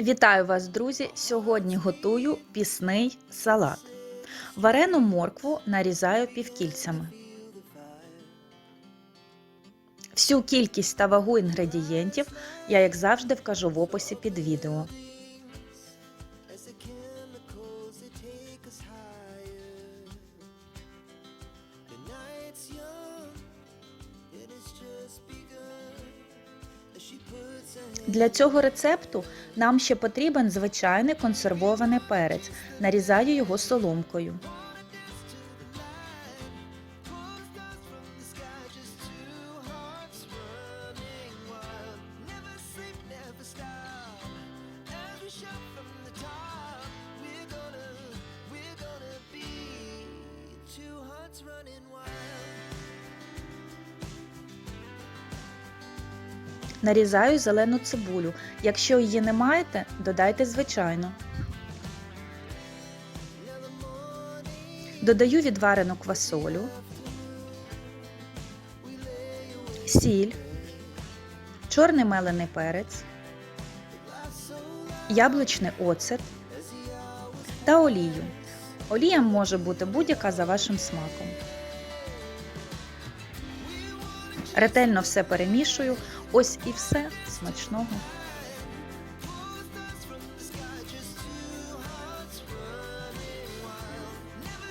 Вітаю вас, друзі! Сьогодні готую пісний салат. Варену моркву нарізаю півкільцями. Всю кількість та вагу інгредієнтів я, як завжди, вкажу в описі під відео. Для цього рецепту нам ще потрібен звичайний консервований перець. Нарізаю його соломкою. Нарізаю зелену цибулю. Якщо її не маєте, додайте звичайно. Додаю відварену квасолю, сіль, чорний мелений перець, яблучний оцет та олію. Олія може бути будь-яка за вашим смаком. Ретельно все перемішую. Ось і все смачного.